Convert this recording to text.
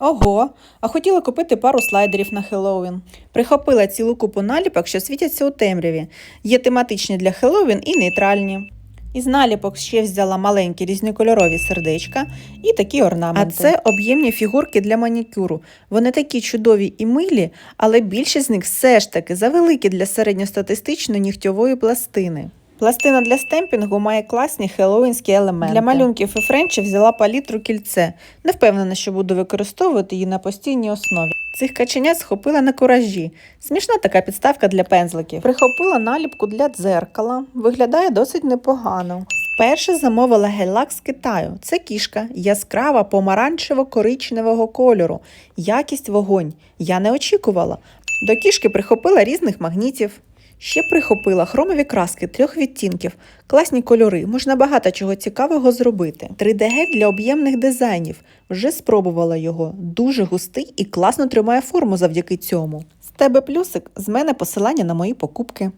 Ого, а хотіла купити пару слайдерів на Хеллоуін. Прихопила цілу купу наліпок, що світяться у темряві. Є тематичні для Хеллоуін і нейтральні. Із наліпок ще взяла маленькі різнокольорові сердечка і такі орнаменти. А це об'ємні фігурки для манікюру. Вони такі чудові і милі, але більшість з них все ж таки завеликі для середньостатистичної нігтьової пластини. Пластина для стемпінгу має класні хеллоуінські елементи. Для малюнків і френчів взяла палітру кільце. Не впевнена, що буду використовувати її на постійній основі. Цих каченят схопила на куражі. Смішна така підставка для пензликів. Прихопила наліпку для дзеркала. Виглядає досить непогано. Перше замовила гель-лак з Китаю. Це кішка, яскрава помаранчево-коричневого кольору. Якість вогонь. Я не очікувала. До кішки прихопила різних магнітів. Ще прихопила хромові краски трьох відтінків, класні кольори, можна багато чого цікавого зробити. 3D-гель для об'ємних дизайнів. Вже спробувала його. Дуже густий і класно тримає форму завдяки цьому. З тебе плюсик, з мене посилання на мої покупки.